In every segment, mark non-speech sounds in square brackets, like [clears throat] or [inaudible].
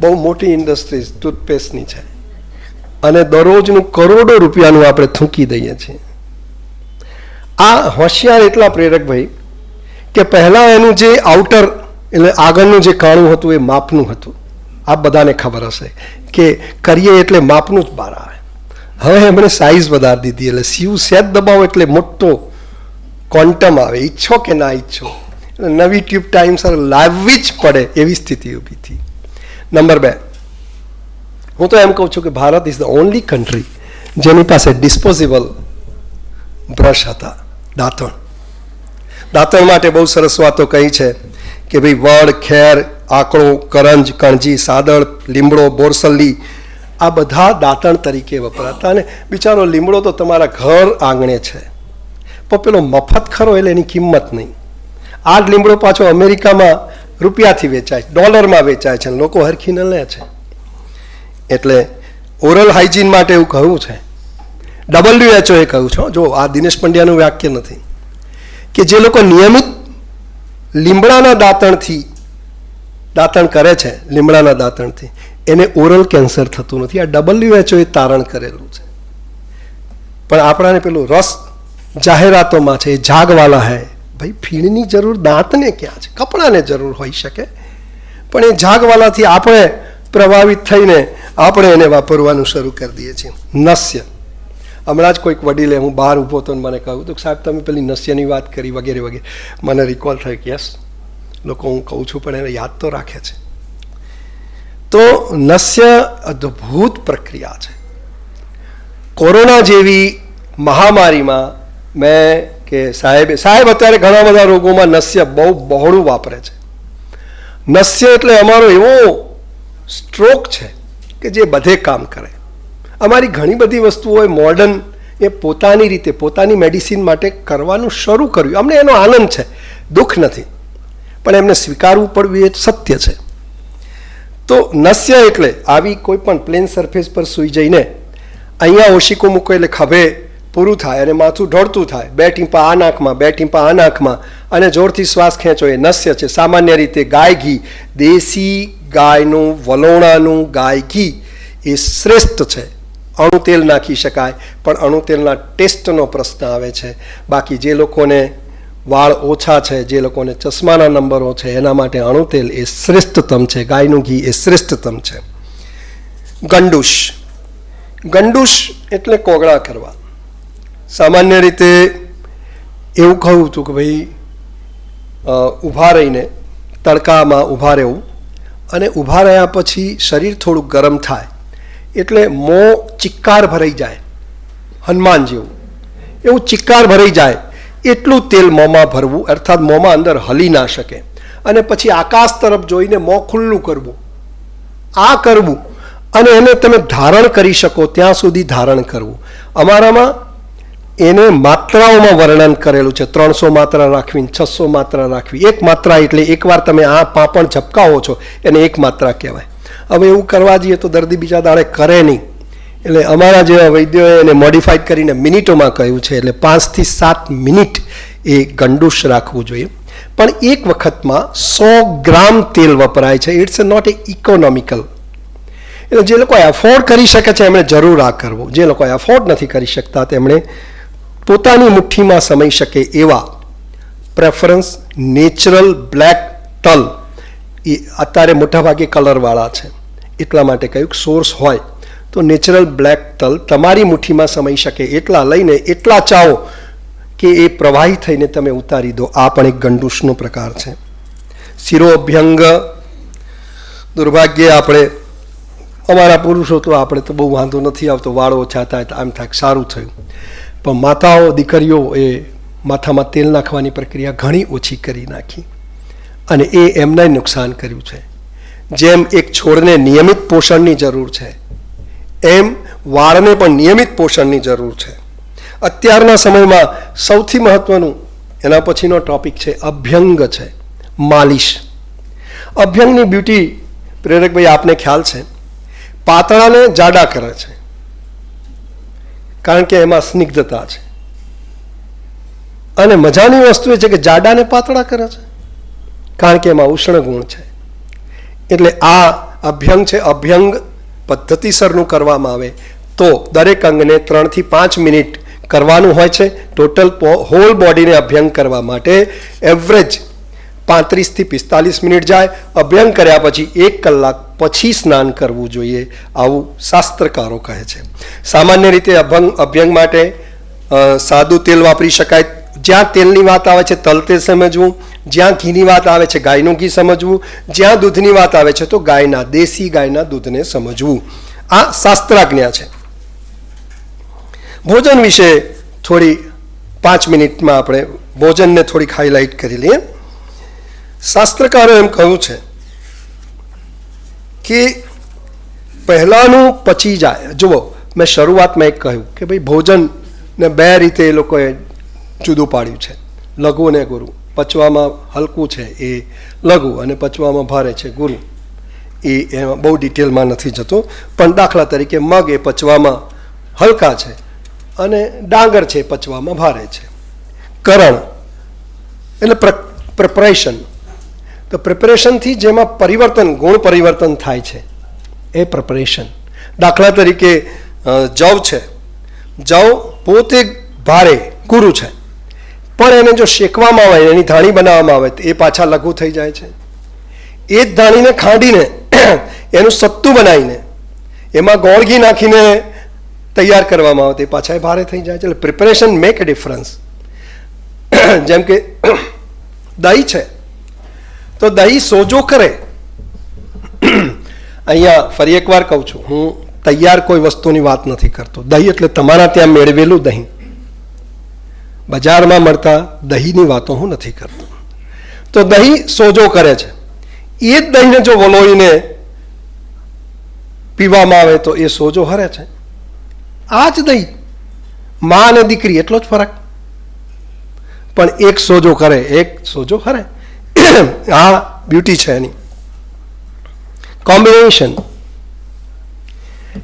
બહુ મોટી ઇન્ડસ્ટ્રીઝ ટૂથપેસ્ટની છે. અને દરરોજનું કરોડો રૂપિયાનું આપણે થૂંકી દઈએ છીએ. આ હોશિયાર એટલા પ્રેરક ભાઈ કે પહેલાં એનું જે આઉટર એટલે આગળનું જે કાણું હતું એ માપનું હતું. આ બધાને ખબર હશે કે કરીએ એટલે માપનું જ બહાર આવે. હવે એમણે સાઇઝ વધારી દીધી એટલે સીવ સેદ દબાવો એટલે મોટો ક્વોન્ટમ આવે. ઈચ્છો કે ના ઈચ્છો. નવી ટ્યુબ ટાઈમસર લાવવી જ પડે એવી સ્થિતિ ઊભી થઈ. નંબર બે. હું તો એમ કહું છું કે Bharat is the only country જેની પાસે ડિસ્પોઝેબલ બ્રશ હતા. દાંતણ. દાંતણ માટે બહુ સરસ વાતો કહી છે કે ભાઈ વડ, ખેર, આકડો, કરંજ, કણજી, સાદળ, લીમડો, બોરસલ્લી આ બધા દાંતણ તરીકે વપરાતા અને બિચારો લીમડો તો તમારા ઘર આંગણે છે. પણ પેલો મફત ખરો એટલે એની કિંમત નહીં. આ જ લીમડો પાછો અમેરિકામાં રૂપિયાથી વેચાય ડોલરમાં વેચાય છે લોકો હરખીને લે છે. એટલે ઓરલ હાઇજીન માટે એવું કહ્યું છે. ડબલ્યુએચઓ એ કહ્યું છે જો આ દિનેશ પંડ્યાનું વાક્ય નથી. કે જે લોકો નિયમિત લીમડાના દાંતણથી દાંતણ કરે છે, લીમડાના દાંતણથી, એને ઓરલ કેન્સર થતું નથી. આ ડબલ્યુએચઓ એ તારણ કરેલું છે. પણ આપણાને પેલું રસ જાહેરાતોમાં છે, એ જાગવાલા હે. ભાઈ, ફીણની જરૂર દાંતને ક્યાં છે? કપડાને જરૂર હોઈ શકે. પણ એ જાગવાલાથી આપણે પ્રભાવિત થઈને આપણે એને વાપરવાનું શરૂ કરી દઈએ છીએ. નસ્ય. હમણાં જ કોઈક વડીલે હું બહાર ઊભો હતો મને કહ્યું તો સાહેબ, તમે પેલી નસ્યની વાત કરી વગેરે વગેરે. મને રિકોલ થયું કે યસ, લોકો હું કહું છું, પણ એને યાદ તો રાખે છે. તો નસ્ય અદ્ભુત પ્રક્રિયા છે. કોરોના જેવી મહામારીમાં મેં કે સાહેબ સાહેબ, અત્યારે ઘણા બધા રોગોમાં નસ્ય બહુ બહોળું વાપરે છે. નસ્ય એટલે અમારો એવો સ્ટ્રોક છે કે જે બધે કામ કરે. અમારી ઘણી બધી વસ્તુઓ મોડર્ન એ પોતાની રીતે, પોતાની મેડિસિન માટે કરવાનું શરૂ કર્યું. અમને એનો આનંદ છે, દુઃખ નથી. પણ એમને સ્વીકારવું પડવું એ સત્ય છે. તો નસ્ય એટલે આવી કોઈ પણ પ્લેન સરફેસ પર સૂઈ જઈને અહીંયા ઓશિકો મૂકો એટલે ખભે પૂરું થાય અને માથું ઢળતું થાય. બે ટીંપા આ નાકમાં, બે ટીંપા આ નાકમાં. અને જોરથી શ્વાસ ખેંચો એ નસ્ય છે. સામાન્ય રીતે ગાય ઘી, દેશી ગાયનું, વલોણાનું ગાય ઘી એ શ્રેષ્ઠ છે. અણુ તેલ નાખી શકાય, પણ અણુ તેલના ટેસ્ટનો પ્રશ્ન આવે છે. બાકી જે લોકોને વાળ ઓછા છે, જે લોકોને ચશ્માના નંબરો છે, એના માટે અણુ તેલ એ શ્રેષ્ઠતમ છે. ગાયનું ઘી એ શ્રેષ્ઠતમ છે. ગંડુશ. ગંડુશ એટલે કોગળા કરવા. સામાન્ય રીતે એવું કહું હતું કે ભાઈ ઊભા રહીને, તડકામાં ઊભા રહેવું અને ઊભા રહ્યા પછી શરીર થોડું ગરમ થાય એટલે મોં ચિક્કાર ભરાઈ જાય, હનુમાન જેવું. એવું ચિક્કાર ભરાઈ જાય, એટલું તેલ મોંમાં ભરવું, અર્થાત મોંમાં અંદર હલી ના શકે. અને પછી આકાશ તરફ જોઈને મોં ખુલ્લું કરવું. આ કરવું અને એને તમે ધારણ કરી શકો, ત્યાં સુધી ધારણ કરવું. અમારામાં એને માત્રાઓમાં વર્ણન કરેલું છે. ત્રણસો માત્રા રાખવી છસો માત્રા રાખવી એક માત્રા એટલે એકવાર તમે આ પાપણ ઝપકાવો છો, એને એક માત્રા કહેવાય. હવે એવું કરવા જઈએ તો દર્દી બીજા દાડે કરે નહીં. એટલે અમારા જેવા વૈદ્યોએ એને મોડિફાઈડ કરીને મિનિટોમાં કહ્યું છે, એટલે પાંચથી સાત મિનિટ એ ગંડુશ રાખવું જોઈએ. પણ એક વખતમાં સો ગ્રામ તેલ વપરાય છે. ઇટ્સ નોટ એ ઇકોનોમિકલ એટલે જે લોકો એફોર્ડ કરી શકે છે, એમણે જરૂર આ કરવું. જે લોકો એફોર્ડ નથી કરી શકતા, તેમણે પોતાની મુઠ્ઠીમાં સમાઈ શકે એવા પ્રેફરન્સ નેચરલ બ્લેક તલ એ અત્યારે મોટાભાગે કલરવાળા છે. એટલા માટે કહ્યું સોર્સ હોય તો નેચરલ બ્લેક તલ તમારી મુઠ્ઠીમાં સમાઈ શકે એટલા લઈને એટલા ચાહો કે એ પ્રવાહી થઈને તમે ઉતારી દો. આ પણ એક ગંડૂશનો પ્રકાર છે. શિરોભ્યંગ દુર્ભાગ્યે આપણે અમારા પુરુષો તો આપણે તો બહુ વાંધો નથી આવતો. વાળો ઓછા થાય આમ થાય સારું થયું. પણ માતાઓ, દીકરીઓ એ માથામાં તેલ નાખવાની પ્રક્રિયા ઘણી ઓછી કરી નાખી. અને એ એમને નુકસાન કર્યું છે. જેમ એક છોડને નિયમિત પોષણની જરૂર છે, એમ વાળને પણ નિયમિત પોષણની જરૂર છે. અત્યારના સમયમાં સૌથી મહત્વનું એના પછીનો ટોપિક છે, અભ્યંગ છે, માલિશ. અભ્યંગની બ્યુટી પ્રેરકભાઈ આપને ખ્યાલ છે? પાતળાને જાડા કરે છે. કારણ કે એમાં સ્નિગ્ધતા છે. અને મજાની વસ્તુ એ છે કે જાડાને પાતળા કરે છે. કારણ કે એમાં ઉષ્ણ ગુણ છે. એટલે આ અભ્યંગ છે, અભ્યંગ પદ્ધતિસરનું કરવામાં આવે તો દરેક અંગને ત્રણથી પાંચ મિનિટ કરવાનું હોય છે. ટોટલ હોલ બોડીને અભ્યંગ કરવા માટે એવરેજ પાંત્રીસથી પિસ્તાલીસ મિનિટ જાય. અભ્યંગ કર્યા પછી એક કલાક પછી સ્નાન કરવું જોઈએ આવું શાસ્ત્રકારો કહે છે. સામાન્ય રીતે અભંગ અભ્યંગ માટે સાદું તેલ વાપરી શકાય. જ્યાં તેલની વાત આવે છે, તલ તેલ સમજવું. જ્યાં ઘીની વાત આવે છે, ગાયનું ઘી સમજવું. જ્યાં દૂધની વાત આવે છે, તો ગાયના, દેશી ગાયના દૂધને સમજવું. આ શાસ્ત્રાજ્ઞા છે. ભોજન વિશે થોડી પાંચ મિનિટમાં આપણે ભોજનને થોડીક હાઇલાઇટ કરી લઈએ. શાસ્ત્રકારો એમ કહ્યું છે કે પહેલાંનું પચી જાય. જુઓ, મેં શરૂઆતમાં એક કહ્યું કે ભાઈ ભોજનને બે રીતે એ લોકોએ જુદું પાડ્યું છે. લઘુ અને ગુરુ. પચવામાં હલકું છે એ લઘુ અને પચવામાં ભારે છે ગુરુ. એ એમાં બહુ ડિટેલમાં નથી જતો, પણ દાખલા તરીકે મગ એ પચવામાં હલકા છે અને ડાંગર છે પચવામાં ભારે છે. કરણ એટલે પ્રિપરેશન તો પ્રિપરેશનથી જેમાં પરિવર્તન, ગુણ પરિવર્તન થાય છે, એ પ્રિપરેશન દાખલા તરીકે જવ છે. જવ પોતે ભારે ગુરુ છે. પણ એને જો શેકવામાં આવે, એની ધાણી બનાવવામાં આવે, તો એ પાછા લઘુ થઈ જાય છે. એ જ ધાણીને ખાંડીને, [clears throat] એનું સત્તું બનાવીને, એમાં ગોળ ઘી નાખીને તૈયાર કરવામાં આવે, તે પાછા એ ભારે થઈ જાય છે. એટલે પ્રિપરેશન મેક અ ડિફરન્સ જેમ કે, [clears throat] દહીં છે. તો દહીં સોજો કરે. અહીંયા ફરી એકવાર કહું છું, હું તૈયાર કોઈ વસ્તુની વાત નથી કરતો. દહીં એટલે તમારા ત્યાં મેળવેલું દહીં. બજારમાં મળતા દહીંની વાતો હું નથી કરતો. તો દહીં સોજો કરે છે. એ જ દહીંને જો વલોઈને પીવામાં આવે તો એ સોજો હરે છે. આ જ દહીં. માં અને દીકરી, એટલો જ ફરક. પણ એક સોજો કરે, એક સોજો હરે. આ બ્યુટી છે એની. કોમ્બિનેશન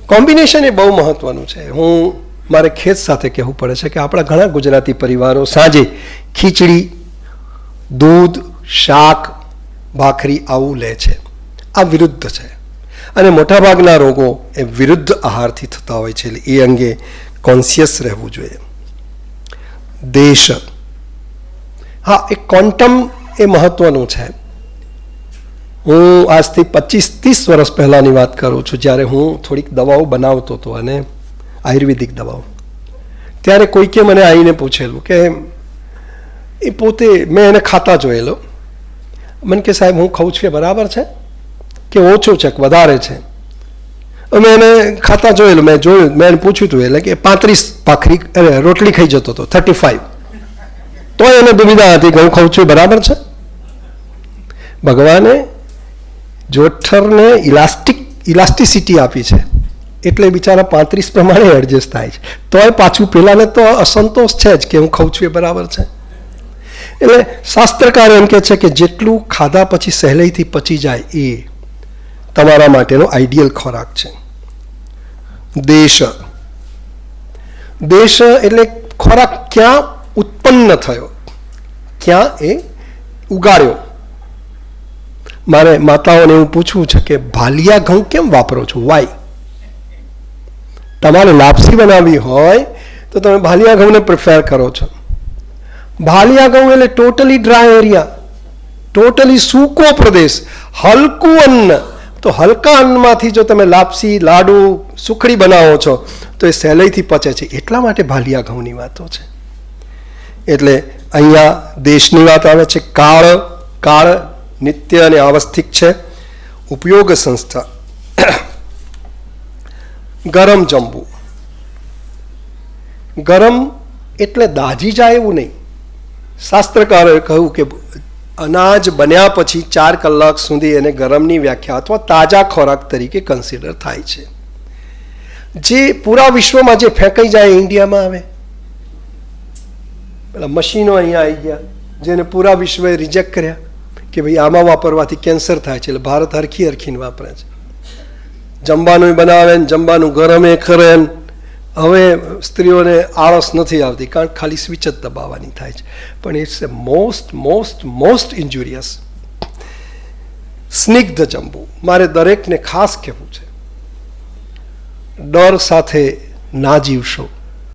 કોમ્બિનેશન એ બહુ મહત્વનું છે. હું મારે ખેત સાથે કહેવું પડે છે કે આપણા ઘણા ગુજરાતી પરિવારો સાંજે ખીચડી, દૂધ, શાક, ભાખરી આવું લે છે. આ વિરુદ્ધ છે. અને મોટાભાગના રોગો એ વિરુદ્ધ આહારથી થતા હોય છે. એ અંગે કોન્સિયસ રહેવું જોઈએ. દેશ. હા, એ ક્વોન્ટમ એ મહત્વનું છે. હું આજથી પચીસ, ત્રીસ વર્ષ પહેલાંની વાત કરું છું, જ્યારે હું થોડીક દવાઓ બનાવતો હતો અને આયુર્વેદિક દવાઓ. ત્યારે કોઈકે મને આવીને પૂછેલું કે, એ પોતે મેં એને ખાતા જોયેલો. મને કે, સાહેબ, હું ખાઉં છું, એ બરાબર છે? કે, ઓછું છે કે વધારે છે. મેં એને ખાતા જોયેલું, મેં જોયું, મેં એને પૂછ્યું હતું એટલે કે પાંત્રીસ ભાખરી રોટલી ખાઈ જતો હતો, થર્ટી ફાઈવ. તો એને દુવિધા હતી કે હું ખાઉં છું, બરાબર છે? ભગવાને જોઠરને ઇલાસ્ટિક, ઇલાસ્ટિસિટી આપી છે. એટલે બિચારા પાંત્રીસ પ્રમાણે એડજસ્ટ થાય છે. તોય પાછું પહેલાંને તો અસંતોષ છે જ કે હું ખાઉં છું એ બરાબર છે. એટલે શાસ્ત્રકાર એમ કહે છે કે જેટલું ખાધા પછી સહેલાઈથી પચી જાય એ તમારા માટેનો આઈડિયલ ખોરાક છે. દેશ. દેશ એટલે ખોરાક ક્યાં ઉત્પન્ન થયો. ક્યાં? એ? ઉગાડ્યો. મારે માતાઓને એવું પૂછવું છે કે ભાલિયા ઘઉં કેમ વાપરો છો? વાય તમારે લાપસી બનાવવી હોય તો તમે ભાલિયા ઘઉંને પ્રિફેર કરો છો. ભાલિયા ઘઉં એટલે ટોટલી ડ્રાય એરિયા ટોટલી સૂકો પ્રદેશ, હલકું અન્ન. તો હલકા અન્નમાંથી જો તમે લાપસી, લાડુ, સુખડી બનાવો છો, તો એ સહેલાઈથી પચે છે. એટલા માટે ભાલિયા ઘઉંની વાતો છે. એટલે અહીંયા દેશની વાત આવે છે, કાળ કાળ નિત્ય અને આવસ્થિક છે. ઉપયોગ સંસ્થા. ગરમ જમવું ગરમ એટલે દાજી જાય એવું નહીં. શાસ્ત્રકારોએ કહ્યું કે અનાજ બન્યા પછી ચાર કલાક સુધી એને ગરમની વ્યાખ્યા અથવા તાજા ખોરાક તરીકે કન્સિડર થાય છે. જે પૂરા વિશ્વમાં જે ફેંકાઈ જાય ઇન્ડિયામાં આવે. પેલા મશીનો અહીંયા આવી ગયા, જેને પૂરા વિશ્વએ રિજેક્ટ કર્યા કે ભાઈ આમાં વાપરવાથી કેન્સર થાય છે, એટલે ભારત હરખી હરખીને વાપરે છે. જમવાનું બનાવે ને જમવાનું ગરમે કરે હવે સ્ત્રીઓને આળસ નથી આવતી, કારણ ખાલી સ્વિચ જ દબાવવાની થાય છે. પણ it's a most most most injurious સ્નિગ્ધ જમવું મારે દરેકને ખાસ કહેવું છે. ડર સાથે ના જીવશો.